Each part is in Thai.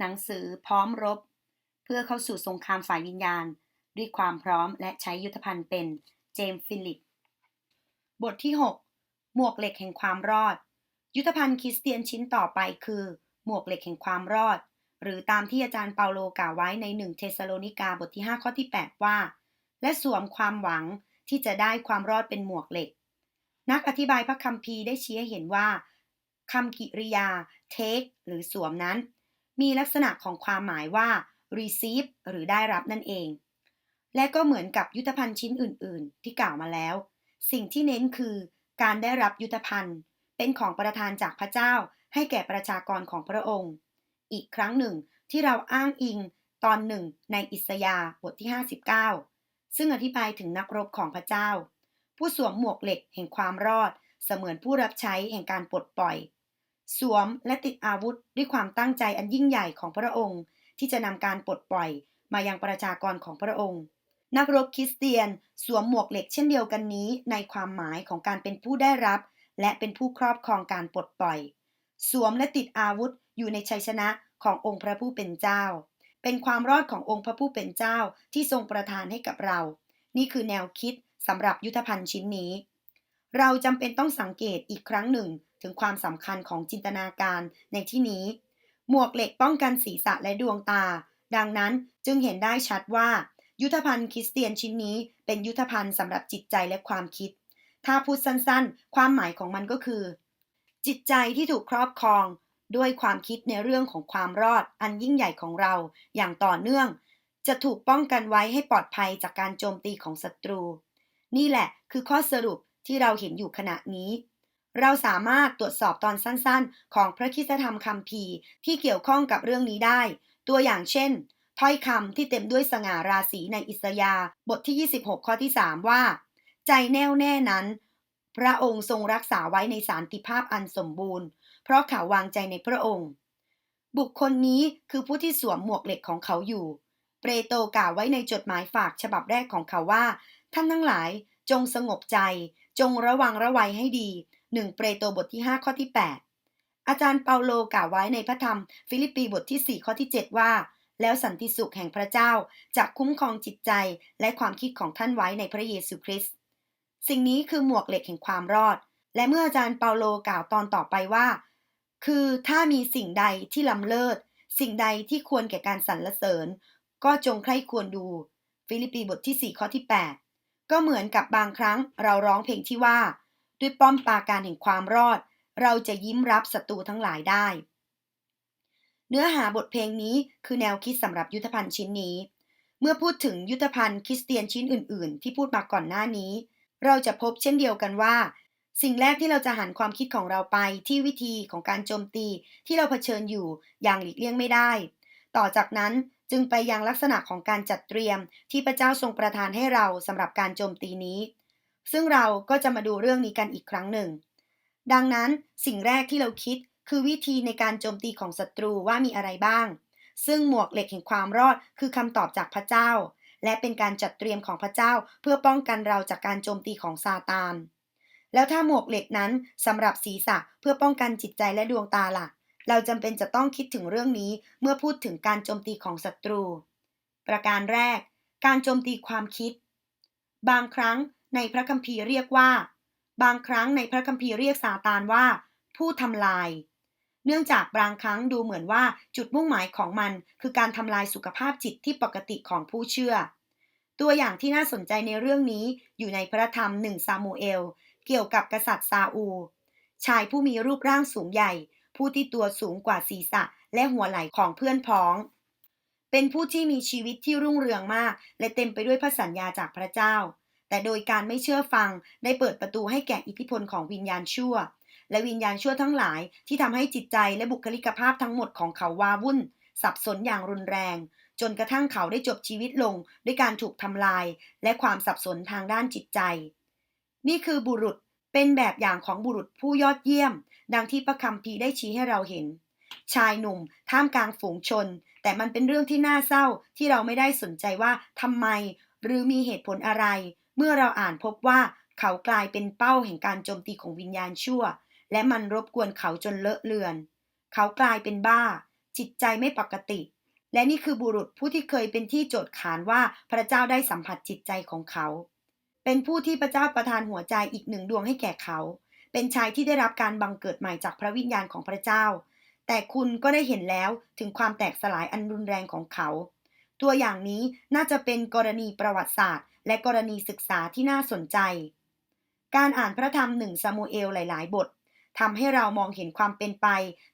หนังสือพร้อมรบ เพื่อเข้าสู่สงครามฝ่ายวิญญาณ ด้วยความพร้อมและใช้ยุทธภัณฑ์เป็นเจมส์ฟิลิป บทที่ 6 หมวกเหล็กแห่งความรอด ยุทธภัณฑ์คริสเตียนชิ้นต่อไปคือ หมวกเหล็กแห่งความรอด หรือตามที่อาจารย์เปาโลกล่าวไว้ในหนึ่งเทสโลนิกาบทที่ 5 ข้อที่ 8 ว่า และสวมความหวังที่จะได้ความรอดเป็นหมวกเหล็ก นักอธิบายพระคัมภีร์ได้ชี้ให้เห็นว่าคำกิริยา take หรือสวมนั้น มีลักษณะของความหมายว่า receive หรือได้รับนั่นเอง และก็เหมือนกับยุทธภัณฑ์ชิ้นอื่น ๆ ที่กล่าวมาแล้ว สิ่งที่เน้นคือการได้รับยุทธภัณฑ์ เป็นของประทานจากพระเจ้า ให้แก่ประชากรของพระองค์ อีกครั้งหนึ่งที่เราอ้างอิงตอนหนึ่งในอิสยาห์บทที่ 59 ซึ่งอธิบายถึงนักรบของพระเจ้า ผู้สวมหมวกเหล็กแห่งความรอด เสมือนผู้รับใช้แห่งการปลดปล่อย สวมและติดอาวุธด้วยความตั้งใจอันยิ่งใหญ่ของพระองค์ ที่จะนำการปลดปล่อยมายังประชากรของพระองค์ นักรบคริสเตียนสวมหมวกเหล็กเช่นเดียวกันนี้ในความหมายของการเป็นผู้ได้รับ และเป็นผู้ครอบครองการปลดปล่อย สวมและติดอาวุธอยู่ในชัยชนะขององค์พระผู้เป็นเจ้า เป็นความรอดขององค์พระผู้เป็นเจ้าที่ทรงประทานให้กับเรา นี่คือแนวคิดสำหรับยุทธภัณฑ์ชิ้นนี้ เราจำเป็นต้องสังเกตอีกครั้งหนึ่ง ถึงความสำคัญของจินตนาการในที่นี้ หมวกเหล็กป้องกันศีรษะและดวงตา ดังนั้นจึงเห็นได้ชัดว่า ยุทธภัณฑ์คริสเตียนชิ้นนี้ เป็นยุทธภัณฑ์สำหรับจิตใจและความคิด ถ้าพูดสั้นๆ ความหมายของมันก็คือ จิตใจที่ถูกครอบครอง ด้วยความคิดในเรื่องของความรอด อันยิ่งใหญ่ของเรา อย่างต่อเนื่อง จะถูกป้องกันไว้ให้ปลอดภัยจากการโจมตีของศัตรู นี่แหละคือข้อสรุปที่เราเห็นอยู่ขณะนี้ เราสามารถตรวจสอบตอนสั้นๆ ของพระคิดธรรมคัมภีร์ที่เกี่ยวข้องกับเรื่องนี้ได้ ตัวอย่างเช่น ถ้อยคำที่เต็มด้วยสง่าราศีในอิสยาบทที่ 26 ข้อที่ 3 ว่า ใจแน่วแน่นั้น พระองค์ทรงรักษาไว้ในสารติภาพอันสมบูรณ์ เพราะเขาวางใจในพระองค์ บุคคลนี้คือผู้ที่สวมหมวกเหล็กของเขาอยู่ เปรโตกล่าวไว้ในจดหมายฝากฉบับแรกของเขาว่า ท่านทั้งหลายจงสงบใจ จงระวังระวัยให้ดี 1 เปรโตบทที่ 5 ข้อที่ 8 อาจารย์เปาโลกล่าวไว้ในพระธรรมฟิลิปปีบทที่ 4 ข้อที่ 7 ว่า แล้วสันติสุขแห่งพระเจ้าจะคุ้มครองจิตใจและความคิดของท่านไว้ในพระเยซูคริสต์สิ่งนี้คือหมวกเหล็กแห่งความรอด และเมื่ออาจารย์เปาโลกล่าวตอนต่อไปว่า คือถ้ามีสิ่งใดที่ล้ำเลิศ สิ่งใดที่ควรแก่การสรรเสริญ ก็จงใคร่ควรดู ฟิลิปปีบทที่ 4 ข้อที่ 8 ก็เหมือนกับบางครั้งเราร้องเพลงที่ว่า ด้วยป้อมปราการแห่งความรอด เราจะยิ้มรับศัตรูทั้งหลายได้ เนื้อหาบทเพลงนี้คือแนวคิดสำหรับยุทธภัณฑ์ชิ้นนี้ เมื่อพูดถึงยุทธภัณฑ์คริสเตียนชิ้นอื่น ๆ ที่พูดมาก่อนหน้านี้ เราจะพบเช่นเดียวกันว่า สิ่งแรกที่เราจะหันความคิดของเราไปที่วิธีของการโจมตีที่เราเผชิญอยู่อย่างหลีกเลี่ยงไม่ได้ ต่อจากนั้นจึงไปยังลักษณะของการจัดเตรียมที่พระเจ้าทรงประทานให้เราสำหรับการโจมตีนี้ ซึ่งเราก็จะมาดูเรื่องนี้กันอีกครั้งหนึ่ง ดังนั้นสิ่งแรกที่เราคิดคือวิธีในการโจมตีของศัตรูว่ามีอะไรบ้าง ซึ่งหมวกเหล็กแห่งความรอดคือคำตอบจากพระเจ้า และเป็นการจัดเตรียมของพระเจ้าเพื่อป้องกันเราจากการโจมตีของซาตาน แล้วถ้าหมวกเหล็กนั้นสำหรับศีรษะเพื่อป้องกันจิตใจและดวงตาล่ะ เราจำเป็นจะต้องคิดถึงเรื่องนี้เมื่อพูดถึงการโจมตีของศัตรู ประการแรก การโจมตีความคิด บางครั้ง ในพระคัมภีร์เรียกว่า บางครั้งในพระคัมภีร์เรียกซาตานว่า ผู้ทำลาย เนื่องจากบางครั้งดูเหมือนว่าจุดมุ่งหมายของมัน คือการทำลายสุขภาพจิตที่ปกติของผู้เชื่อ ตัวอย่างที่น่าสนใจในเรื่องนี้อยู่ในพระธรรมหนึ่งซามูเอล เกี่ยวกับกษัตริย์ซาอู ชายผู้มีรูปร่างสูงใหญ่ ผู้ที่ตัวสูงกว่าศีรษะ และหัวไหล่ของเพื่อนพ้องเป็นผู้ที่มีชีวิตที่รุ่งเรืองมาก และเต็มไปด้วยพระสัญญาจากพระเจ้า แต่โดยการไม่เชื่อฟังได้เปิดประตูให้แก่อิทธิพลของวิญญาณชั่ว และวิญญาณชั่วทั้งหลายที่ทำให้จิตใจและบุคลิกภาพทั้งหมดของเขาวาวุ่น สับสนอย่างรุนแรง จนกระทั่งเขาได้จบชีวิตลง ด้วยการถูกทำลาย และความสับสนทางด้านจิตใจ นี่คือบุรุษเป็นแบบอย่างของบุรุษผู้ยอดเยี่ยม ดังที่พระคัมภีร์ได้ชี้ให้เราเห็น ชายหนุ่ม ท่ามกลางฝูงชน แต่มันเป็นเรื่องที่น่าเศร้าที่เราไม่ได้สนใจว่าทำไม หรือมีเหตุผลอะไร เมื่อเราอ่านพบว่าเขากลายเป็นเป้าแห่งการโจมตีของวิญญาณชั่ว และมันรบกวนเขาจนเลอะเลือน เขากลายเป็นบ้า จิตใจไม่ปกติ และนี่คือบุรุษผู้ที่เคยเป็นที่โจทย์ขานว่าพระเจ้าได้สัมผัสจิตใจของเขา เป็นผู้ที่พระเจ้าประทานหัวใจอีกหนึ่งดวงให้แก่เขา เป็นชายที่ได้รับการบังเกิดใหม่จากพระวิญญาณของพระเจ้า แต่คุณก็ได้เห็นแล้วถึงความแตกสลายอันรุนแรงของเขา ตัวอย่างนี้น่าจะเป็นกรณีประวัติศาสตร์ และกรณีศึกษาที่น่าสนใจ การอ่านพระธรรมหนึ่งซามูเอลหลาย ๆ บททำให้เรามองเห็นความเป็นไป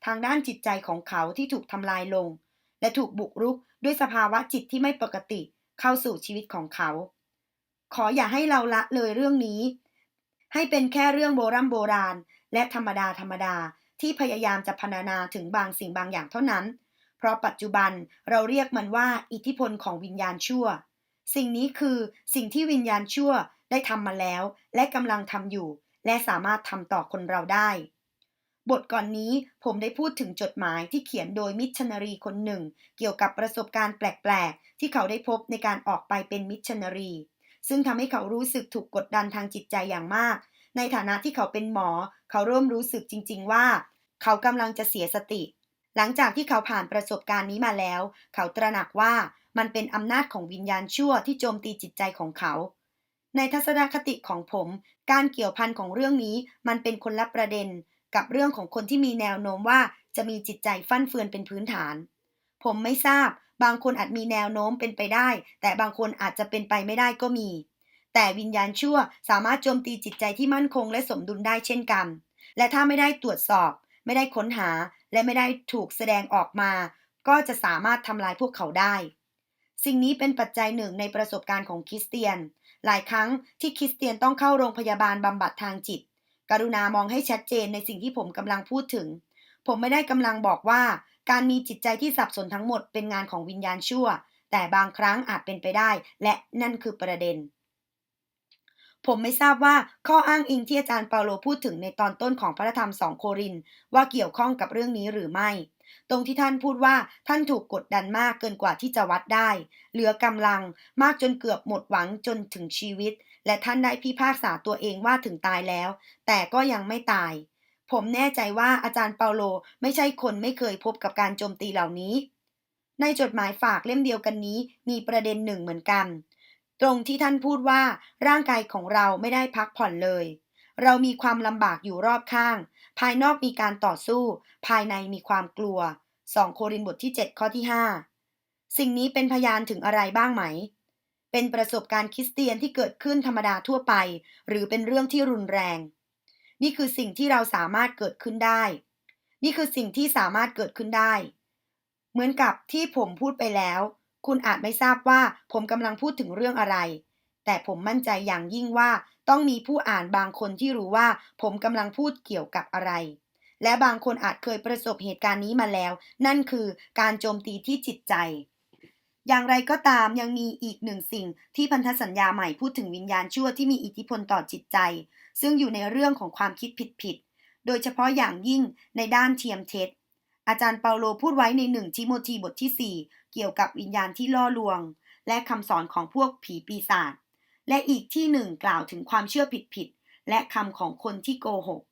ทางด้านจิตใจของเขาที่ถูกทำลายลง และถูกบุกรุกด้วยสภาวะจิตที่ไม่ปกติเข้าสู่ชีวิตของเขา ขออย่าให้เราละเลยเรื่องนี้ ให้เป็นแค่เรื่องโบรโบราณ และธรรมดาธรรมดาที่พยายามจะพรรณนาถึงบางสิ่งบางอย่างเท่านั้น เพราะปัจจุบันเราเรียกมันว่าอิทธิพลของวิญญาณชั่ว สิ่งนี้คือสิ่งที่วิญญาณชั่วได้ทำมาแล้ว และกำลังทำอยู่ และสามารถทำต่อคนเราได้ บทก่อนนี้ผมได้พูดถึงจดหมายที่เขียนโดยมิชชันนารีคนหนึ่ง เกี่ยวกับประสบการณ์แปลก ๆ ที่เขาได้พบในการออกไปเป็นมิชชันนารี ซึ่งทำให้เขารู้สึกถูกกดดันทางจิตใจอย่างมาก ในฐานะที่เขาเป็นหมอ เขาเริ่มรู้สึกจริง ๆ ว่า เขากำลังจะเสียสติ หลังจากที่เขาผ่านประสบการณ์นี้มาแล้ว เขาตระหนักว่า มันเป็นอำนาจของวิญญาณชั่วที่โจมตีจิตใจของเขา ในทัศนคติของผม การเกี่ยวพันของเรื่องนี้มันเป็นคนละประเด็น กับเรื่องของคนที่มีแนวโน้มว่าจะมีจิตใจฟั่นเฟือนเป็นพื้นฐาน ผมไม่ทราบ บางคนอาจมีแนวโน้มเป็นไปได้ แต่บางคนอาจจะเป็นไปไม่ได้ก็มี แต่วิญญาณชั่วสามารถโจมตีจิตใจที่มั่นคงและสมดุลได้เช่นกัน และถ้าไม่ได้ตรวจสอบ ไม่ได้ค้นหา และไม่ได้ถูกแสดงออกมา ก็จะสามารถทำลายพวกเขาได้ สิ่งนี้เป็นปัจจัยหนึ่งในประสบการณ์ของคริสเตียน หลายครั้งที่คริสเตียนต้องเข้าโรงพยาบาลบำบัดทางจิต กรุณามองให้ชัดเจนในสิ่งที่ผมกำลังพูดถึง ผมไม่ได้กำลังบอกว่า การมีจิตใจที่สับสนทั้งหมดเป็นงานของวิญญาณชั่ว แต่บางครั้งอาจเป็นไปได้ และนั่นคือประเด็น ผมไม่ทราบว่าข้ออ้างอิงที่อาจารย์เปาโลพูดถึงในตอนต้นของพระธรรมสองโครินว่าเกี่ยวข้องกับเรื่องนี้หรือไม่ ตรงที่ท่านพูดว่าท่านถูกกดดันมากเกินกว่าที่จะวัดได้ เหลือกำลังมากจนเกือบหมดหวังจนถึงชีวิต และท่านได้พิพากษาตัวเองว่าถึงตายแล้ว แต่ก็ยังไม่ตาย ผมแน่ใจว่าอาจารย์เปาโลไม่ใช่คนไม่เคยพบกับการโจมตีเหล่านี้ ในจดหมายฝากเล่มเดียวกันนี้มีประเด็นหนึ่งเหมือนกัน ตรงที่ท่านพูดว่าร่างกายของเราไม่ได้พักผ่อนเลย เรามีความลำบากอยู่รอบข้าง ภายนอกมีการต่อสู้ ภายในมีความกลัว 2 โครินธ์บทที่ 7 ข้อที่ 5 สิ่งนี้เป็นพยานถึงอะไรบ้างไหม เป็นประสบการณ์คริสเตียนที่เกิดขึ้นธรรมดาทั่วไป หรือเป็นเรื่องที่รุนแรง นี่คือสิ่งที่เราสามารถเกิดขึ้นได้ นี่คือสิ่งที่สามารถเกิดขึ้นได้ เหมือนกับที่ผมพูดไปแล้ว คุณอาจไม่ทราบว่าผมกำลังพูดถึงเรื่องอะไร แต่ผมมั่นใจอย่างยิ่งว่า ต้องมีผู้อ่านบางคนที่รู้ว่าผมกำลังพูดเกี่ยวกับอะไร และบางคนอาจเคยประสบเหตุการณ์นี้มาแล้ว นั่นคือการโจมตีที่จิตใจ อย่างไรก็ตามยังมีอีกหนึ่งสิ่งที่พันธสัญญาใหม่พูดถึงวิญญาณชั่วที่มีอิทธิพลต่อจิตใจ ซึ่งอยู่ในเรื่องของความคิดผิดๆ โดยเฉพาะอย่างยิ่งในด้านเทียมเท็จ อาจารย์เปาโลพูดไว้ในหนึ่งทิโมธีบทที่ 4 เกี่ยวกับวิญญาณที่ล่อลวง และคำสอนของพวกผีปีศาจ และอีกที่หนึ่งกล่าวถึงความเชื่อผิดๆและคำของคนที่โกหก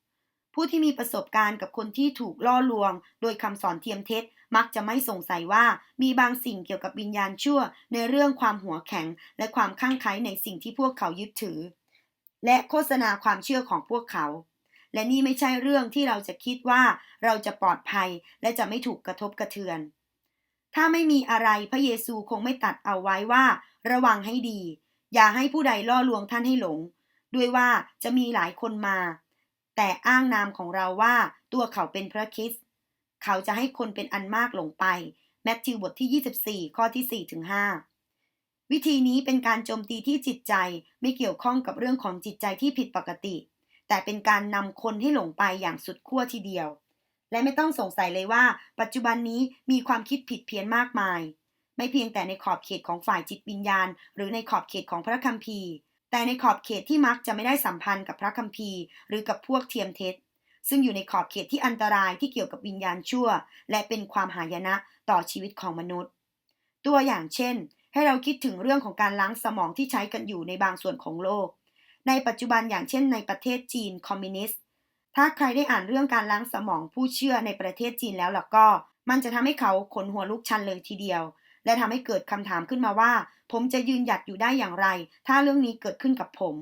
ผู้ที่มีประสบการณ์กับคนที่ถูกล่อลวง โดยคำสอนเทียมเท็จ มักจะไม่สงสัยว่ามีบางสิ่งเกี่ยวกับวิญญาณชั่ว ในเรื่องความหัวแข็ง และความข้างไคล้ในสิ่งที่พวกเขายึดถือ และโฆษณาความเชื่อของพวกเขา และนี่ไม่ใช่เรื่องที่เราจะคิดว่าเราจะปลอดภัยและจะไม่ถูกกระทบกระเทือน ถ้าไม่มีอะไรพระเยซูคงไม่ตัดเอาไว้ว่า ระวังให้ดี อย่าให้ผู้ใดล่อลวงท่านให้หลง ด้วยว่าจะมีหลายคนมา แต่อ้างนามของเราว่าตัวเขาเป็นพระคริสต์เขาจะให้คนเป็นอันมากหลงไปแมทธิวบทที่ 24 ข้อที่ 4 ถึง 5 วิธีนี้เป็นการโจมตีที่จิตใจไม่เกี่ยวข้องกับเรื่องของจิตใจที่ผิดปกติ แต่เป็นการนำคนให้หลงไปอย่างสุดขั้วทีเดียว และไม่ต้องสงสัยเลยว่า ปัจจุบันนี้มีความคิดผิดเพี้ยนมากมาย ไม่เพียงแต่ในขอบเขตของฝ่ายจิตวิญญาณ หรือในขอบเขตของพระคัมภีร์ แต่ในขอบเขตที่มักจะไม่ได้สัมพันธ์กับพระคัมภีร์ หรือกับพวกเทียมเท็จ ซึ่งอยู่ในขอบเขตที่อันตรายที่เกี่ยวกับวิญญาณชั่ว และเป็นความหายนะต่อชีวิตของมนุษย์ ตัวอย่างเช่น ให้เราคิดถึงเรื่องของการล้างสมองที่ใช้กันอยู่ในบางส่วนของโลก ในปัจจุบันอย่างเช่น ในประเทศจีนคอมมิวนิสต์ถ้าใครได้อ่านเรื่องการล้างสมองผู้เชื่อในประเทศจีนแล้วล่ะก็ มันจะทำให้เขาขนหัวลุกชันเลยทีเดียว และทำให้เกิดคำถามขึ้นมาว่า ผมจะยืนหยัดอยู่ได้อย่างไร ถ้าเรื่องนี้เกิดขึ้นกับผม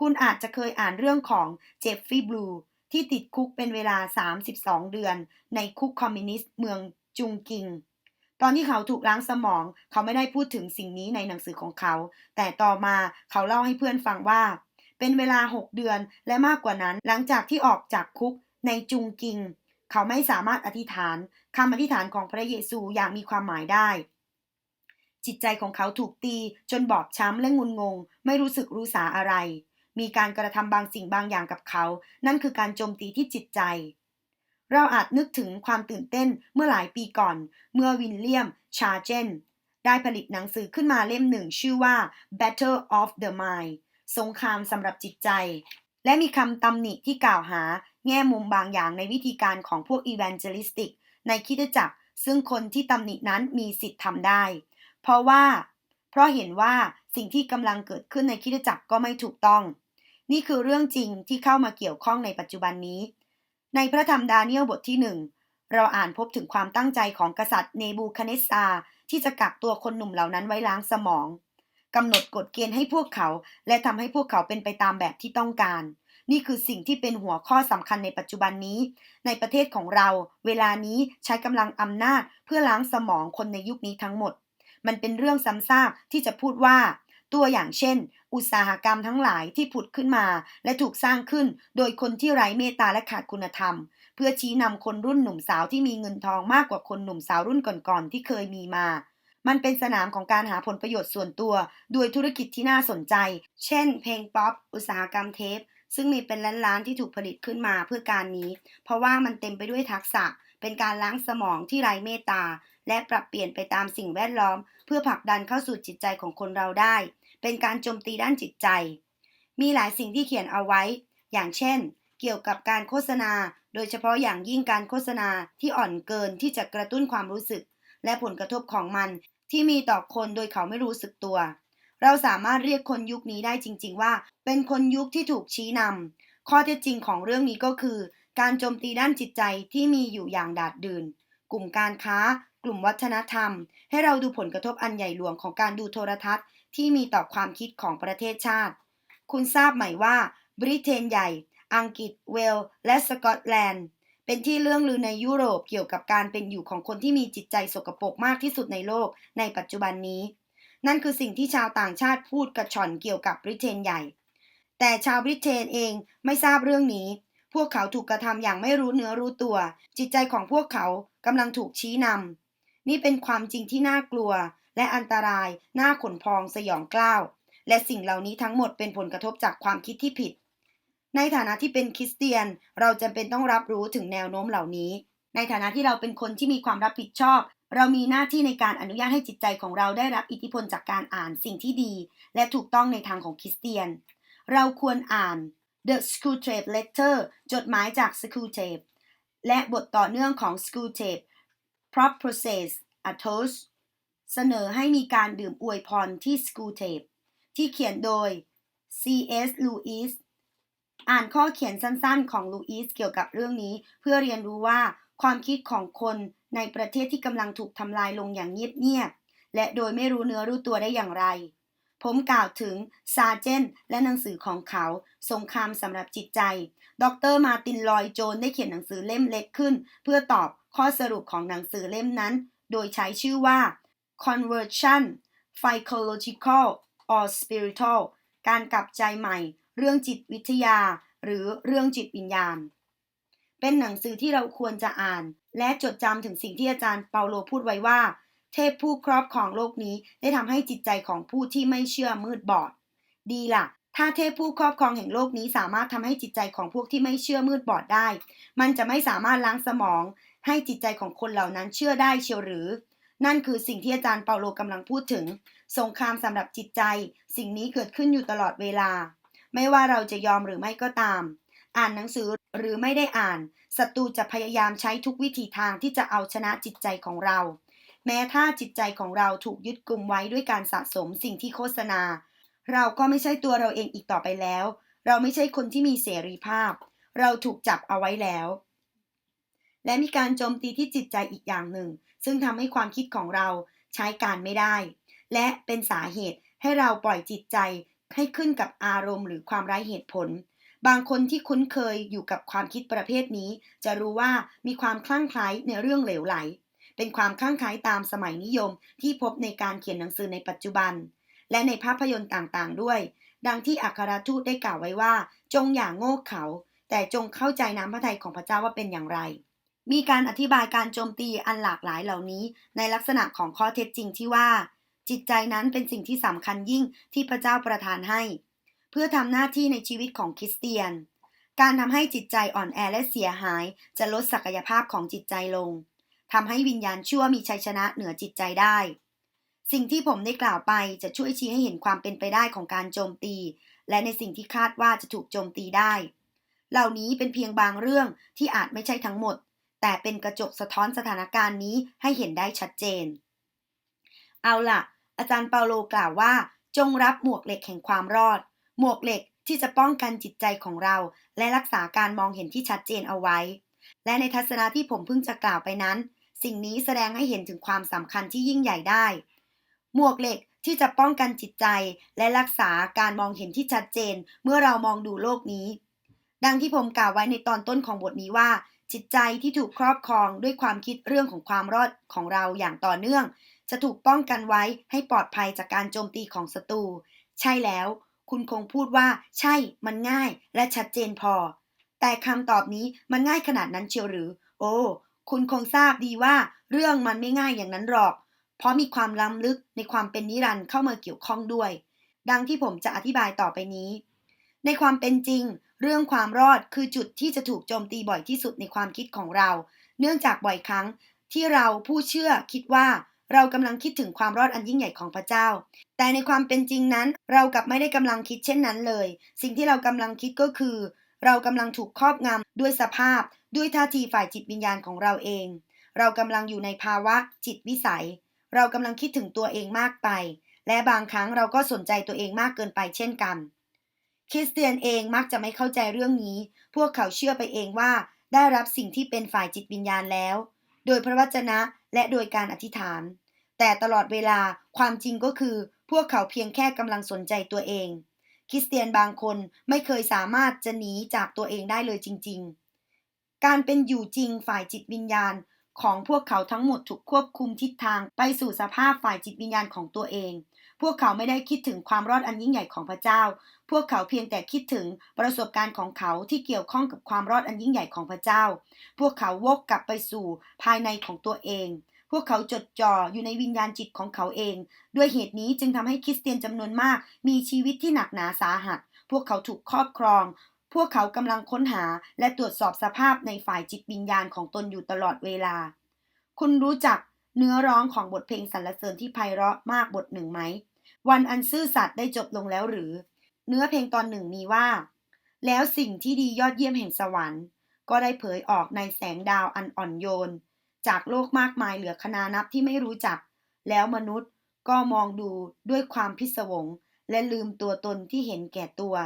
คุณอาจจะเคยอ่านเรื่องของเจฟฟี่บลูที่ติดคุกเป็นเวลา 32 เดือน ในคุกคอมมิวนิสต์เมืองจุงกิง ตอนที่เขาถูกล้างสมอง เขาไม่ได้พูดถึงสิ่งนี้ในหนังสือของเขา แต่ต่อมาเขาเล่าให้เพื่อนฟังว่า เป็นเวลา 6 เดือนและมากกว่านั้น หลังจากที่ออกจากคุกในจุงกิง เขาไม่สามารถอธิษฐานคำอธิษฐานของพระเยซูอย่างมีความหมายได้ จิตใจของเขาถูกตีจนบอบช้ำและงุนงง ไม่รู้สึกรู้สาอะไร มีการกระทำบางสิ่งบางอย่างกับเขา นั่นคือการโจมตีที่จิตใจ เราอาจนึกถึงความตื่นเต้นเมื่อหลายปีก่อน เมื่อวินเลียม ชาเจน ได้ผลิตหนังสือขึ้นมาเล่มหนึ่งชื่อว่า Battle of the Mind สงครามสำหรับจิตใจ และมีคำตำหนิที่กล่าวหา แง่มุมบางอย่างในวิธีการของพวก evangelistic ในคิดจักรซึ่งคนที่ตำหนินั้นมีสิทธิ์ทำได้ เพราะว่า เพราะเห็นว่าสิ่งที่กำลังเกิดขึ้นในคิดจักรก็ไม่ถูกต้อง นี่คือเรื่องจริงที่เข้ามาเกี่ยวข้องในปัจจุบันนี้ ในพระธรรมดาเนียลบทที่หนึ่งเราอ่านพบถึงความตั้งใจของกษัตริย์เนบูคาเนสซาที่จะกักตัวคนหนุ่มเหล่านั้นไว้ล้างสมองกำหนดกฎเกณฑ์ให้พวกเขา และทำให้พวกเขาเป็นไปตามแบบที่ต้องการ นี่คือสิ่งที่เป็นหัวข้อสำคัญในปัจจุบันนี้ ในประเทศของเรา เวลานี้ใช้กำลังอำนาจเพื่อล้างสมองคนในยุคนี้ทั้งหมด มันเป็นเรื่องซ้ำซากที่จะพูดว่า ตัวอย่างเช่น อุตสาหกรรมทั้งหลายที่ผุดขึ้นมา และถูกสร้างขึ้น โดยคนที่ไร้เมตตาและขาดคุณธรรม เพื่อชี้นำคนรุ่นหนุ่มสาวที่มีเงินทองมากกว่าคนหนุ่มสาวรุ่นก่อนๆที่เคยมีมา มันเป็นสนามของการหาผลประโยชน์ส่วนตัว โดวยธุรกิจที่น่าสนใจ เช่น เพลงป๊อป อุตสาหกรรมเทปซึ่งมีเป็นล้านๆที่ถูกผลิตขึ้นมาเพื่อการนี้ เพราะว่ามันเต็มไปด้วยทักษะ เป็นการล้างสมองที่ไร้เมตตา และปรับเปลี่ยนไปตามสิ่งแวดล้อม เพื่อผลักดันเข้าสู่จิตใจของคนเราได้ เป็นการโจมตีด้านจิตใจ มีหลายสิ่งที่เขียนเอาไว้ อย่างเช่น เกี่ยวกับการโฆษณา โดยเฉพาะอย่างยิ่งการโฆษณาที่อ่อนเกินที่จะกระตุ้นความรู้สึก และผลกระทบของมัน ที่มีต่อคนโดยเขาไม่รู้สึกตัว เราสามารถเรียกคนยุคนี้ได้จริง ๆ ว่า เป็นคนยุคที่ถูกชี้นำข้อเท็จจริงของเรื่องนี้ก็คือ การโจมตีด้านจิตใจที่มีอยู่อย่างดาดดื่นกลุ่มการค้า กลุ่มวัฒนธรรม ให้เราดูผลกระทบอันใหญ่หลวงของการดูโทรทัศน์ ที่มีต่อความคิดของประเทศชาติ คุณทราบไหมว่า บริเตนใหญ่ อังกฤษ เวลและสกอตแลนด์ เป็นที่เรื่องลือในยุโรปเกี่ยวกับการเป็นอยู่ของคนที่มีจิตใจสกปรกมากที่สุดในโลกในปัจจุบันนี้ นั่นคือสิ่งที่ชาวต่างชาติพูดกระชอนเกี่ยวกับบริเตนใหญ่ แต่ชาวบริเตนเองไม่ทราบเรื่องนี้พวกเขาถูกกระทำอย่างไม่รู้เนื้อรู้ตัว จิตใจของพวกเขากำลังถูกชี้นำ นี่เป็นความจริงที่น่ากลัว และอันตราย น่าขนพองสยองกล้าว และสิ่งเหล่านี้ทั้งหมดเป็นผลกระทบจากความคิดที่ผิด ในฐานะที่เป็นคริสเตียน เราจำเป็นต้องรับรู้ถึงแนวโน้มเหล่านี้ ในฐานะที่เราเป็นคนที่มีความรับผิดชอบ เรามีหน้าที่ในการอนุญาตให้จิตใจของเราได้รับอิทธิพลจากการอ่านสิ่งที่ดี และถูกต้องในทางของคริสเตียน เราควรอ่าน The School Tape Letter จดหมายจาก School Tape และบทต่อเนื่องของ School Tape Prop Process a Toast เสนอให้มีการดื่มอวยพรที่ School Tape ที่เขียนโดย C.S. Lewis อ่านข้อเขียนสั้นๆ ของลูอิสเกี่ยวกับเรื่องนี้ เพื่อเรียนรู้ว่าความคิดของคนในประเทศที่กำลังถูกทำลายลงอย่างเงียบๆและโดยไม่รู้เนื้อรู้ตัวได้อย่างไร ผมกล่าวถึงซาเจนและหนังสือของเขา สงครามสำหรับจิตใจ ดรมาตินลอยโจนได้เขียนหนังสือเล่มเล็กขึ้น เพื่อตอบ ข้อสรุปของหนังสือเล่มนั้น โดยใช้ชื่อว่า conversion psychological or spiritual การกลับใจใหม่ เรื่องจิตวิทยา หรือเรื่องจิตวิญญาณ เป็นหนังสือที่เราควรจะอ่าน และจดจำถึงสิ่งที่อาจารย์เปาโลพูดไว้ว่า เทพผู้ครอบครองโลกนี้ได้ทำให้จิตใจของผู้ที่ไม่เชื่อมืดบอด ดีล่ะ ถ้าเทพผู้ครอบครองแห่งโลกนี้สามารถทำให้จิตใจของพวกที่ไม่เชื่อมืดบอดได้ มันจะไม่สามารถล้างสมอง ให้จิตใจของคนเหล่านั้นเชื่อได้เชียวหรือ นั่นคือสิ่งที่อาจารย์เปาโลกำลังพูดถึง สงครามสำหรับจิตใจ สิ่งนี้เกิดขึ้นอยู่ตลอดเวลา ไม่ว่าเราจะยอมหรือไม่ก็ตาม อ่านหนังสือหรือไม่ได้อ่านศัตรูจะพยายามใช้ทุกวิถีทางที่จะเอาชนะจิตใจของเรา แม้ถ้าจิตใจของเราถูกยึดกลุ่มไว้ด้วยการสะสมสิ่งที่โฆษณา เราก็ไม่ใช่ตัวเราเองอีกต่อไปแล้ว เราไม่ใช่คนที่มีเสรีภาพ เราถูกจับเอาไว้แล้ว และมีการโจมตีที่จิตใจอีกอย่างหนึ่ง ซึ่งทำให้ความคิดของเราใช้การไม่ได้ และเป็นสาเหตุให้เราปล่อยจิตใจให้ขึ้นกับอารมณ์หรือความไร้เหตุผล บางคนที่คุ้นเคยอยู่กับความคิดประเภทนี้ จะรู้ว่ามีความคลั่งไคล้ในเรื่องเหลวไหล เป็นความคลั่งไคล้ตามสมัยนิยมที่พบในการเขียนหนังสือในปัจจุบัน และในภาพยนตร์ต่างๆ ด้วย ดังที่อัครทูตได้กล่าวไว้ว่า จงอย่าโง่เขา แต่จงเข้าใจน้ำพระทัยของพระเจ้าว่าเป็นอย่างไร มีการอธิบายการโจมตีอันหลากหลายเหล่านี้ ในลักษณะของข้อเท็จจริงที่ว่า จิตใจนั้นเป็นสิ่งที่สำคัญยิ่งที่พระเจ้าประทานให้ เพื่อทำหน้าที่ในชีวิตของคริสเตียน การทำให้จิตใจอ่อนแอและเสียหาย จะลดศักยภาพของจิตใจลงทำให้วิญญาณชั่วมีชัยชนะเหนือจิตใจได้ สิ่งที่ผมได้กล่าวไปจะช่วยชี้ให้เห็นความเป็นไปได้ของการโจมตี และในสิ่งที่คาดว่าจะถูกโจมตีได้ เหล่านี้เป็นเพียงบางเรื่องที่อาจไม่ใช่ทั้งหมด แต่เป็นกระจกสะท้อนสถานการณ์นี้ให้เห็นได้ชัดเจน เอาล่ะ อาจารย์เปาโลกล่าวว่า จงรับหมวกเหล็กแห่งความรอด หมวกเหล็กที่จะป้องกันจิตใจของเรา และรักษาการมองเห็นที่ชัดเจนเอาไว้ และในทัศนะที่ผมเพิ่งจะกล่าวไปนั้น สิ่งนี้แสดงให้เห็นถึงความสำคัญที่ยิ่งใหญ่ได้ หมวกเหล็กที่จะป้องกันจิตใจและรักษาการมองเห็นที่ชัดเจน เมื่อเรามองดูโลกนี้ ดังที่ผมกล่าวไว้ในตอนต้นของบทนี้ว่า จิตใจที่ถูกครอบครองด้วยความคิดเรื่องของความรอดของเราอย่างต่อเนื่อง จะถูกป้องกันไว้ให้ปลอดภัยจากการโจมตีของศัตรู ใช่แล้ว คุณคงพูดว่า ใช่ มันง่าย และชัดเจนพอ แต่คำตอบนี้มันง่ายขนาดนั้นเชียวหรือ โอ้ คุณคงทราบดีว่า เรื่องมันไม่ง่ายอย่างนั้นหรอก เพราะมีความล้ำลึกในความเป็นนิรันดร์เข้ามาเกี่ยวข้องด้วย ดังที่ผมจะอธิบายต่อไปนี้ ในความเป็นจริง เรื่องความรอดคือจุดที่จะถูกโจมตีบ่อยที่สุดในความคิดของเรา เนื่องจากบ่อยครั้งที่เราผู้เชื่อคิดว่าเรากำลังคิดถึงความรอดอันยิ่งใหญ่ของพระเจ้า แต่ในความเป็นจริงนั้น เรากลับไม่ได้กำลังคิดเช่นนั้นเลย สิ่งที่เรากำลังคิดก็คือ เรากำลังถูกครอบงำด้วยสภาพ ด้วยท่าทีฝ่ายจิตวิญญาณของเราเอง เรากำลังอยู่ในภาวะจิตวิสัย เรากำลังคิดถึงตัวเองมากไป และบางครั้งเราก็สนใจตัวเองมากเกินไปเช่นกัน คริสเตียนเองมักจะไม่เข้าใจเรื่องนี้ พวกเขาเชื่อไปเองว่าได้รับสิ่งที่เป็นฝ่ายจิตวิญญาณแล้ว โดยพระวจนะและโดยการอธิษฐาน แต่ตลอดเวลาความจริงก็คือ พวกเขาเพียงแค่กำลังสนใจตัวเอง คริสเตียนบางคนไม่เคยสามารถจะหนีจากตัวเองได้เลยจริง ๆ การเป็นอยู่จริงฝ่ายจิตวิญญาณของพวกเขาทั้งหมดถูกควบคุมทิศทางไปสู่สภาพฝ่ายจิตวิญญาณของตัวเอง พวกเขาไม่ได้คิดถึงความรอดอันยิ่งใหญ่ของพระเจ้า พวกเขาเพียงแต่คิดถึงประสบการณ์ของเขาที่เกี่ยวข้องกับความรอดอันยิ่งใหญ่ของพระเจ้า พวกเขาวกกลับไปสู่ภายในของตัวเอง พวกเขาจดจ่ออยู่ในวิญญาณจิตของเขาเอง ด้วยเหตุนี้จึงทำให้คริสเตียนจำนวนมาก มีชีวิตที่หนักหนาสาหัส พวกเขาถูกครอบครองพวกเขากำลังค้นหาและตรวจสอบสภาพในฝ่ายจิตวิญญาณของตนอยู่ตลอดเวลา คุณรู้จัก เนื้อร้องของบทเพลงสรรเสริญที่ไพเราะมากบทหนึ่งไหม วันอันซื่อสัตย์ได้จบลงแล้วหรือ เนื้อเพลงตอนหนึ่งมีว่า แล้วสิ่งที่ดียอดเยี่ยมแห่งสวรรค์ ก็ได้เผยออกในแสงดาวอันอ่อนโยน จากโลกมากมายเหลือคณานับที่ไม่รู้จัก แล้วมนุษย์ก็มองดูด้วยความพิศวง และลืมตัวตนที่เห็นแก่ตัว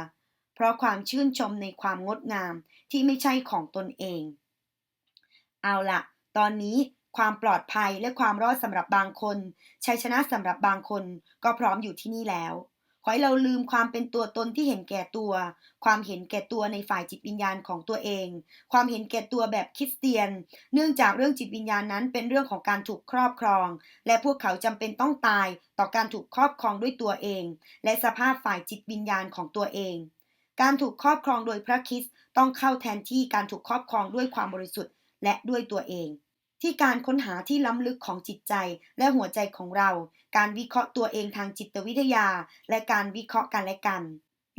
เพราะความชื่นชมในความงดงามที่ไม่ใช่ของตนเอง เอาละตอนนี้ ความปลอดภัยและความรอดสำหรับบางคน ชัยชนะสำหรับบางคนก็พร้อมอยู่ที่นี่แล้วขอให้เราลืมความเป็นตัวตนที่เห็นแก่ตัว ความเห็นแก่ตัวในฝ่ายจิตวิญญาณของตัวเอง ความเห็นแก่ตัวแบบคริสเตียน เนื่องจากเรื่องจิตวิญญาณนั้นเป็นเรื่องของการถูกครอบครอง และพวกเขาจำเป็นต้องตายต่อการถูกครอบครองด้วยตัวเอง และสภาพฝ่ายจิตวิญญาณของตัวเอง การถูกครอบครองโดยพระคริสต์ต้องเข้าแทนที่การถูกครอบครองด้วยความบริสุทธิ์และด้วยตัวเอง ที่การค้นหาที่ล้ำลึกของจิตใจและหัวใจของเรา การวิเคราะห์ตัวเองทางจิตวิทยา และการวิเคราะห์กันและกัน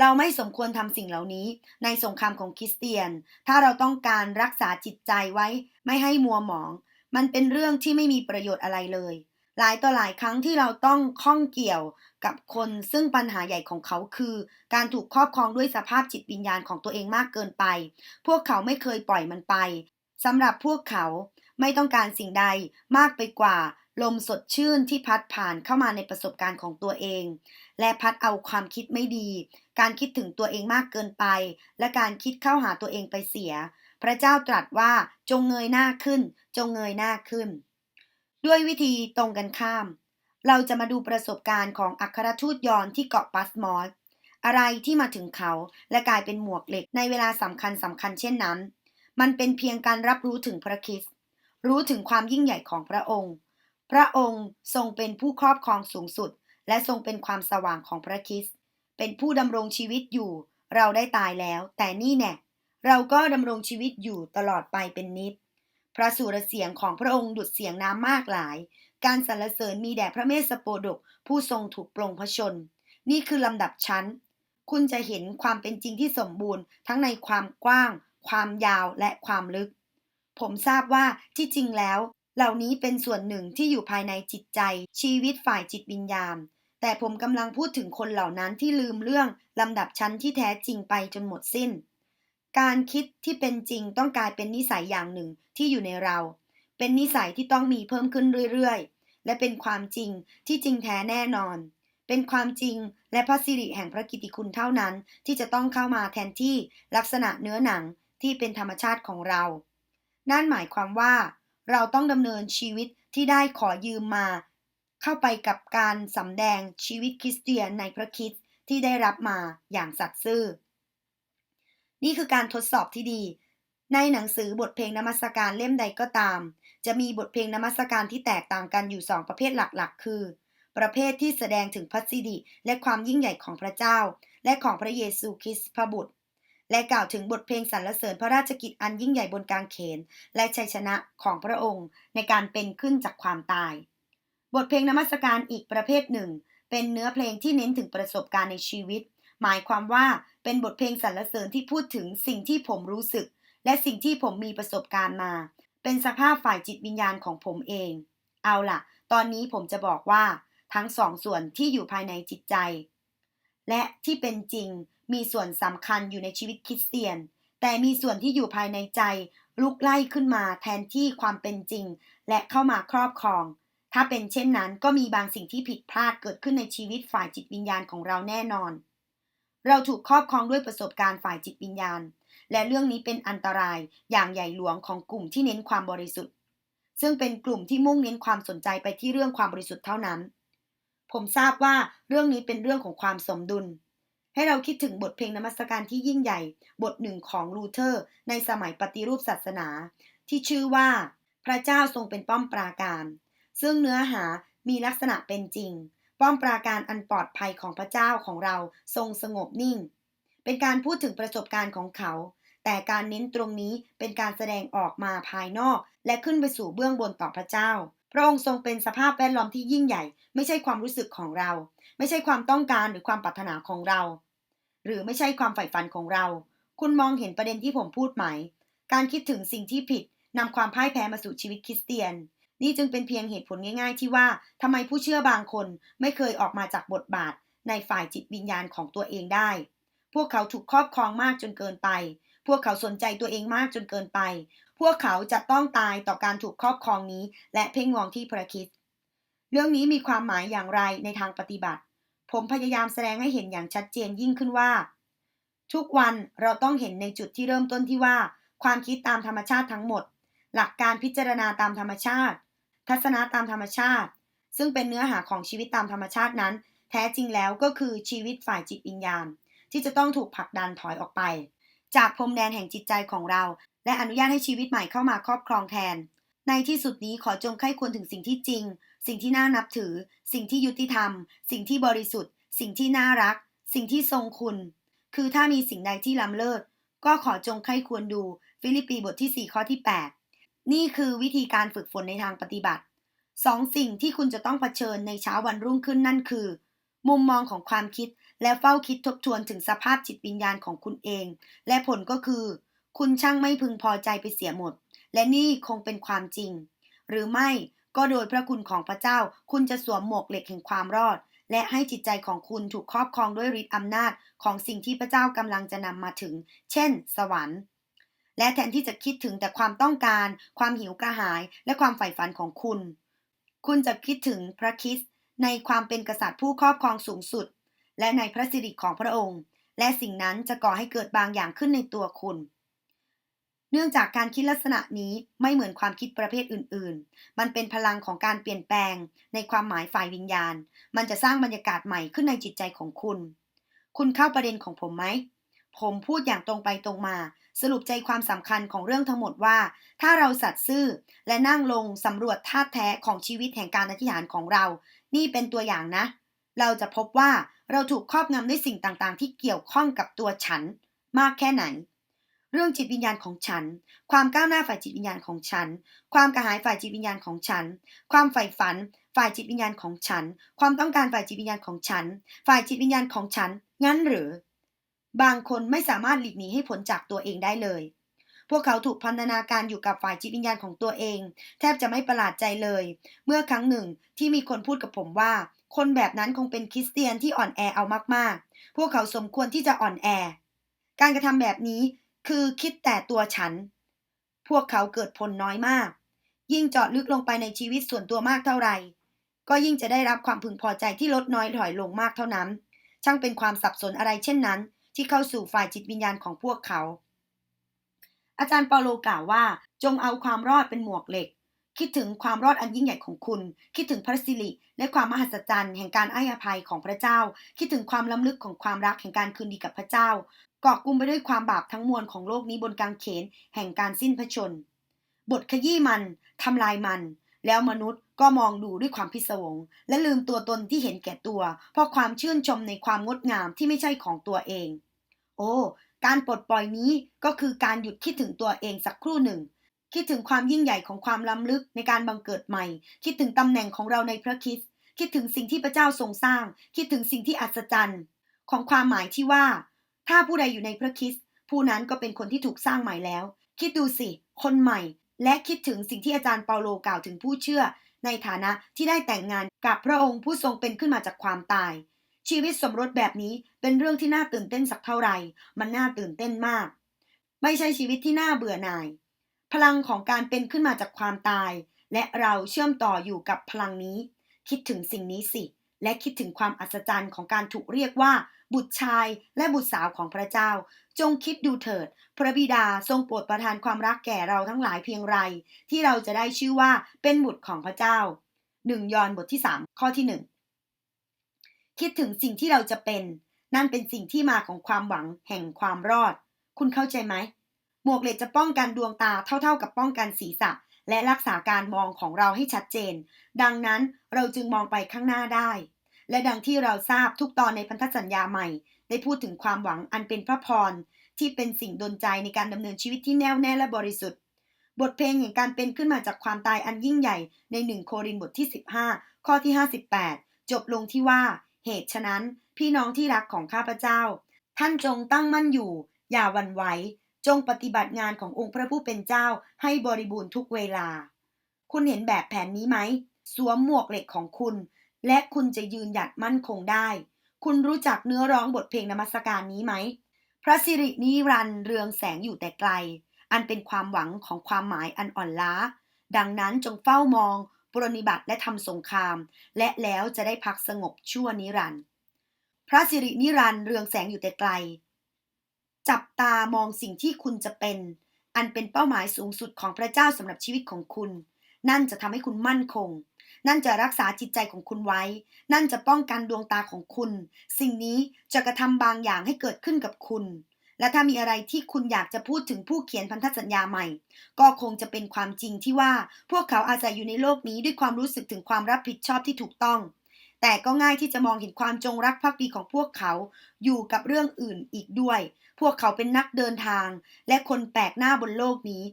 เราไม่สมควรทำสิ่งเหล่านี้ในสงครามของคริสเตียน ถ้าเราต้องการรักษาจิตใจไว้ไม่ให้มัวหมอง มันเป็นเรื่องที่ไม่มีประโยชน์อะไรเลย หลายต่อหลายครั้งที่เราต้องข้องเกี่ยวกับคนซึ่งปัญหาใหญ่ของเขาคือ การถูกครอบครองด้วยสภาพจิตวิญญาณของตัวเองมากเกินไป พวกเขาไม่เคยปล่อยมันไปสำหรับพวกเขา ไม่ต้องการสิ่งใดมากไปกว่า ลมสดชื่นที่พัดผ่านเข้ามาในประสบการณ์ของตัวเอง และพัดเอาความคิดไม่ดี การคิดถึงตัวเองมากเกินไป และการคิดเข้าหาตัวเองไปเสีย พระเจ้าตรัสว่าจงเงยหน้าขึ้น จงเงยหน้าขึ้น ด้วยวิธีตรงกันข้าม เราจะมาดูประสบการณ์ของอัครทูตยอนที่เกาะปัสมอสอะไรที่มาถึงเขาและกลายเป็นหมวกเหล็กในเวลาสำคัญสำคัญเช่นนั้น มันเป็นเพียงการรับรู้ถึงพระคริสต์ รู้ถึงความยิ่งใหญ่ของพระองค์ พระองค์ทรงเป็นผู้ครอบครองสูงสุด และทรงเป็นความสว่างของพระคริสต์เป็นผู้ดำรงชีวิตอยู่ เราได้ตายแล้ว แต่นี่แน่เราก็ดำรงชีวิตอยู่ตลอดไปเป็นนิจพระสุรเสียงของพระองค์ดุดเสียงน้ำมากหลาย การสรรเสริญมีแด่พระเมสสโปดก ผู้ทรงถูกปรงพระชน นี่คือลำดับชั้น คุณจะเห็นความเป็นจริงที่สมบูรณ์ ทั้งในความกว้าง ความยาวและความลึก ผมทราบว่าที่จริงแล้ว เหล่านี้เป็นส่วนหนึ่งที่อยู่ภายในจิตใจ ชีวิตฝ่ายจิตวิญญาณ แต่ผมกำลังพูดถึงคนเหล่านั้นที่ลืมเรื่องลำดับชั้นที่แท้จริงไปจนหมดสิ้น การคิดที่เป็นจริงต้องกลายเป็นนิสัยอย่างหนึ่งที่อยู่ในเรา เป็นนิสัยที่ต้องมีเพิ่มขึ้นเรื่อยๆ และเป็นความจริงที่จริงแท้แน่นอน เป็นความจริงและพระสิริแห่งพระกิตติคุณเท่านั้น ที่จะต้องเข้ามาแทนที่ลักษณะเนื้อหนังที่เป็นธรรมชาติของเรา นั่นหมายความว่า เราต้องดำเนินชีวิตที่ได้ขอยืมมา เข้าไปกับการสำแดงชีวิตคริสเตียนในพระคริสต์ที่ได้รับมาอย่างสัตย์ซื่อ นี่คือการทดสอบที่ดี ในหนังสือบทเพลงนมัสการเล่มใดก็ตาม จะมีบทเพลงนมัสการที่แตกต่างกันอยู่สองประเภทหลักๆ คือ ประเภทที่แสดงถึงพระสิริและความยิ่งใหญ่ของพระเจ้า และของพระเยซูคริสต์พระบุตร และกล่าวถึงบทเพลงสรรเสริญพระราชกิจอันยิ่งใหญ่บนกางเขน และชัยชนะของพระองค์ในการเป็นขึ้นจากความตาย บทเพลงนมัสการอีกประเภทหนึ่ง เป็นเนื้อเพลงที่เน้นถึงประสบการณ์ในชีวิต หมายความว่าเป็นบทเพลงสรรเสริญที่พูดถึงสิ่งที่ผมรู้สึก และสิ่งที่ผมมีประสบการณ์มา เป็นสภาพฝ่ายจิตวิญญาณของผมเอง เอาล่ะ ตอนนี้ผมจะบอกว่าทั้งสองส่วนที่อยู่ภายในจิตใจ และที่เป็นจริง มีส่วนสำคัญอยู่ในชีวิตคริสเตียน แต่มีส่วนที่อยู่ภายในใจ ลุกไล่ขึ้นมาแทนที่ความเป็นจริง และเข้ามาครอบครอง ถ้าเป็นเช่นนั้นก็มีบางสิ่งที่ผิดพลาดเกิดขึ้นในชีวิตฝ่ายจิตวิญญาณของเราแน่นอน เราถูกครอบครองด้วยประสบการณ์ฝ่ายจิตวิญญาณ และเรื่องนี้เป็นอันตรายอย่างใหญ่หลวงของกลุ่มที่เน้นความบริสุทธิ์ ซึ่งเป็นกลุ่มที่มุ่งเน้นความสนใจไปที่เรื่องความบริสุทธิ์เท่านั้นผมทราบว่าเรื่องนี้เป็นเรื่องของความสมดุล ให้เราคิดถึงบทเพลงนมัสการที่ยิ่งใหญ่ บทหนึ่งของลูเทอร์ ในสมัยปฏิรูปศาสนา ที่ชื่อว่า พระเจ้าทรงเป็นป้อมปราการ ซึ่งเนื้อหามีลักษณะเป็นจริง ป้อมปราการอันปลอดภัยของพระเจ้าของเราทรงสงบนิ่ง เป็นการพูดถึงประสบการณ์ของเขา แต่การเน้นตรงนี้เป็นการแสดงออกมาภายนอก และขึ้นไปสู่เบื้องบนต่อพระเจ้า พระองค์ทรงเป็นสภาพแวดล้อมที่ยิ่งใหญ่ ไม่ใช่ความรู้สึกของเรา ไม่ใช่ความต้องการหรือความปรารถนาของเรา หรือไม่ใช่ความใฝ่ฝันของเรา คุณมองเห็นประเด็นที่ผมพูดไหม การคิดถึงสิ่งที่ผิดนำความพ่ายแพ้มาสู่ชีวิตคริสเตียน นี่จึงเป็นเพียงเหตุผลง่าย ๆ ที่ว่าทำไมผู้เชื่อบางคนไม่เคยออกมาจากบทบาท ในฝ่ายจิตวิญญาณของตัวเองได้ พวกเขาถูกครอบครองมากจนเกินไป พวกเขาสนใจตัวเองมากจนเกินไป พวกเขาจะต้องตายต่อการถูกครอบครองนี้ และเพ่งมองที่พระคริสต์ เรื่องนี้มีความหมายอย่างไรในทางปฏิบัติ ผมพยายามแสดงให้เห็นอย่างชัดเจนยิ่งขึ้นว่า ทุกวันเราต้องเห็นในจุดที่เริ่มต้นที่ว่า ความคิดตามธรรมชาติทั้งหมด หลักการพิจารณาตามธรรมชาติ ทัศนะตามธรรมชาติ ซึ่งเป็นเนื้อหาของชีวิตตามธรรมชาตินั้น แท้จริงแล้วก็คือชีวิตฝ่ายจิตวิญญาณ ที่จะต้องถูกผลักดันถอยออกไป จากพรมแดนแห่งจิตใจของเรา และอนุญาตให้ชีวิตใหม่เข้ามาครอบครองแทน ในที่สุดนี้ขอจงใคร่ควรถึงสิ่งที่จริง สิ่งที่น่านับถือ สิ่งที่ยุติธรรม สิ่งที่บริสุทธิ์ สิ่งที่น่ารัก สิ่งที่ทรงคุณ คือถ้ามีสิ่งใดที่ล้ำเลิศก็ขอจงใคร่ควรดูฟิลิปปีบทที่ 4 ข้อที่ 8 นี่คือวิธีการฝึกฝนในทางปฏิบัติสองสิ่งที่คุณจะต้องเผชิญในเช้าวันรุ่งขึ้นนั่นคือ มุมมองของความคิดและเฝ้าคิดทบทวนถึงสภาพจิตวิญญาณของคุณเอง และผลก็คือ คุณช่างไม่พึงพอใจไปเสียหมด และนี่คงเป็นความจริง หรือไม่ ก็โดยพระคุณของพระเจ้า คุณจะสวมหมวกเหล็กแห่งความรอด และให้จิตใจของคุณถูกครอบครองด้วยฤทธิ์อำนาจของสิ่งที่พระเจ้ากำลังจะนำมาถึง เช่น สวรรค์ และแทนที่จะคิดถึงแต่ความต้องการ ความหิวกระหาย และความใฝ่ฝันของคุณ คุณจะคิดถึงพระคริสต์ในความเป็นกษัตริย์ผู้ครอบครองสูงสุด และในพระสิริของพระองค์ และสิ่งนั้นจะก่อให้เกิดบางอย่างขึ้นในตัวคุณ เนื่องจากการคิดลักษณะนี้ไม่เหมือนความคิดประเภทอื่น ๆ มันเป็นพลังของการเปลี่ยนแปลงในความหมายฝ่ายวิญญาณ มันจะสร้างบรรยากาศใหม่ขึ้นในจิตใจของคุณ คุณเข้าประเด็นของผมไหม ผมพูดอย่างตรงไปตรงมา สรุปใจความสำคัญของเรื่องทั้งหมดว่า ถ้าเราสัตย์ซื่อและนั่งลงสำรวจธาตุแท้ของชีวิตแห่งการอธิษฐานของเรา นี่เป็นตัวอย่างนะ เราจะพบว่าเราถูกครอบงำด้วยสิ่งต่างๆ ที่เกี่ยวข้องกับตัวฉัน มากแค่ไหน เรื่องจิตวิญญาณของฉัน ความก้าวหน้าฝ่ายจิตวิญญาณของฉัน ความกระหายฝ่ายจิตวิญญาณของฉัน ความใฝ่ฝัน ฝ่ายจิตวิญญาณของฉัน ความต้องการฝ่ายจิตวิญญาณของฉัน ฝ่ายจิตวิญญาณของฉัน งั้นหรือ บางคนไม่สามารถหลีกหนีให้พ้นจากตัวเองได้เลย พวกเขาถูกพันธนาการอยู่กับฝ่ายจิตวิญญาณของตัวเอง แทบจะไม่ประหลาดใจเลย เมื่อครั้งหนึ่งที่มีคนพูดกับผมว่า คนแบบนั้นคงเป็นคริสเตียนที่อ่อนแอเอามากๆ พวกเขาสมควรที่จะอ่อนแอการกระทำแบบนี้ คือคิดแต่ตัวฉัน พวกเขาเกิดผลน้อยมาก ยิ่งเจาะลึกลงไปในชีวิตส่วนตัวมากเท่าไหร่ก็ยิ่งจะได้รับความพึงพอใจที่ลดน้อยถอยลงมากเท่านั้น ช่างเป็นความสับสนอะไรเช่นนั้น ที่เข้าสู่ฝ่ายจิตวิญญาณของพวกเขา อาจารย์เปาโลกล่าวว่า จงเอาความรอดเป็นหมวกเหล็ก คิดถึงความรอดอันยิ่งใหญ่ของคุณ คิดถึงพระสิริและความมหัศจรรย์แห่งการให้อภัยของพระเจ้า คิดถึงความล้ำลึกของความรักแห่งการคืนดีกับพระเจ้า กาะกลุ่มไปด้วยความบาปทั้งมวลของโลกนี้บนกางเขนแห่งการสิ้นพระชน บทขยี้มันทำลายมัน แล้วมนุษย์ก็มองดูด้วยความพิศวง และลืมตัวตนที่เห็นแก่ตัว เพราะความชื่นชมในความงดงามที่ไม่ใช่ของตัวเอง โอ้ การปลดปล่อยนี้ก็คือการหยุดคิดถึงตัวเองสักครู่หนึ่ง คิดถึงความยิ่งใหญ่ของความล้ำลึกในการบังเกิดใหม่ คิดถึงตำแหน่งของเราในพระคริสต์คิดถึงสิ่งที่พระเจ้าทรงสร้าง คิดถึงสิ่งที่อัศจรรย์ ของความหมายที่ว่า ถ้าผู้ใดอยู่ในพระคริสต์ผู้นั้นก็เป็นคนที่ถูกสร้างใหม่แล้ว คิดดูสิ คนใหม่ และคิดถึงสิ่งที่อาจารย์เปาโลกล่าวถึงผู้เชื่อ ในฐานะที่ได้แต่งงานกับพระองค์ผู้ทรงเป็นขึ้นมาจากความตาย ชีวิตสมรสแบบนี้เป็นเรื่องที่น่าตื่นเต้นสักเท่าไหร่ มันน่าตื่นเต้นมาก ไม่ใช่ชีวิตที่น่าเบื่อหน่าย พลังของการเป็นขึ้นมาจากความตาย และเราเชื่อมต่ออยู่กับพลังนี้ คิดถึงสิ่งนี้สิ และคิดถึงความอัศจรรย์ของการถูกเรียกว่า บุตรชายและบุตรสาวของพระเจ้า จงคิดดูเถิด พระบิดาทรงโปรดประทานความรักแก่เราทั้งหลายเพียงไร ที่เราจะได้ชื่อว่าเป็นบุตรของพระเจ้าหนึ่งยอห์นบทที่ 3 ข้อที่ 1 คิดถึงสิ่งที่เราจะเป็น นั่นเป็นสิ่งที่มาของความหวังแห่งความรอด คุณเข้าใจไหมหมวกเหล็กจะป้องกันดวงตาเท่าๆกับป้องกันศีรษะ และรักษาการมองของเราให้ชัดเจน ดังนั้นเราจึงมองไปข้างหน้าได้ และดังที่เราทราบทุกตอนในพันธสัญญาใหม่ ได้พูดถึงความหวังอันเป็นพระพร ที่เป็นสิ่งดลใจในการดำเนินชีวิตที่แน่วแน่และบริสุทธิ์ บทเพลงแห่งการเป็นขึ้นมาจากความตายอันยิ่งใหญ่ในหนึ่งโครินบทที่ 15 ข้อที่ 58 จบลงที่ว่า เหตุฉะนั้น พี่น้องที่รักของข้าพเจ้า ท่านจงตั้งมั่นอยู่ อย่าวันไหวจงปฏิบัติงานขององค์พระผู้เป็นเจ้าให้บริบูรณ์ทุกเวลา คุณเห็นแบบแผนนี้ไหม สวมหมวกเหล็กของคุณ และคุณจะยืนหยัดมั่นคงได้ คุณรู้จักเนื้อร้องบทเพลงนมัสการนี้ไหม พระสิรินิรันเรืองแสงอยู่แต่ไกล อันเป็นความหวังของความหมายอันอ่อนล้า ดังนั้นจงเฝ้ามองปรนิบัติและทำสงคราม และแล้วจะได้พักสงบชั่วนิรันดร์พระสิรินิรันเรืองแสงอยู่แต่ไกล จับตามองสิ่งที่คุณจะเป็น อันเป็นเป้าหมายสูงสุดของพระเจ้าสำหรับชีวิตของคุณ นั่นจะทำให้คุณมั่นคง นั่นจะรักษาจิตใจของคุณไว้ นั่นจะป้องกันดวงตาของคุณ สิ่งนี้จะกระทำบางอย่างให้เกิดขึ้นกับคุณ และถ้ามีอะไรที่คุณอยากจะพูดถึงผู้เขียนพันธสัญญาใหม่ ก็คงจะเป็นความจริงที่ว่า พวกเขาอาศัยอยู่ในโลกนี้ด้วยความรู้สึกถึงความรับผิดชอบที่ถูกต้อง แต่ก็ง่ายที่จะมองเห็นความจงรักภักดีของพวกเขา อยู่กับเรื่องอื่นอีกด้วย พวกเขาเป็นนักเดินทาง และคนแปลกหน้าบนโลกนี้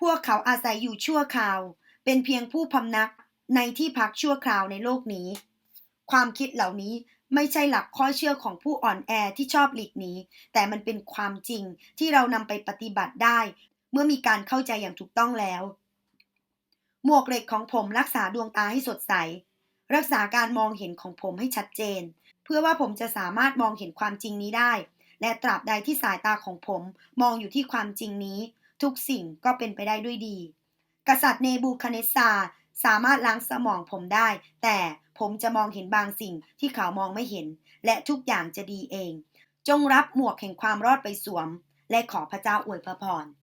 พวกเขาอาศัยอยู่ชั่วคราว เป็นเพียงผู้พำนัก ในที่พักชั่วคราวในโลกนี้ ความคิดเหล่านี้ไม่ใช่หลักข้อเชื่อของผู้อ่อนแอที่ชอบหลีกหนีแต่มันเป็นความจริงที่เรานำไปปฏิบัติได้ เมื่อมีการเข้าใจอย่างถูกต้องแล้ว หมวกเหล็กของผมรักษาดวงตาให้สดใส รักษาการมองเห็นของผมให้ชัดเจน เพื่อว่าผมจะสามารถมองเห็นความจริงนี้ได้ และตราบใดที่สายตาของผมมองอยู่ที่ความจริงนี้ ทุกสิ่งก็เป็นไปได้ด้วยดี กษัตริย์เนบูคาเนสซาร์ สามารถล้างสมองผมได้ แต่ผมจะมองเห็นบางสิ่งที่เขามองไม่เห็น และทุกอย่างจะดีเอง จงรับหมวกแห่งความรอดไปสวม และขอพระเจ้าอวยพระพร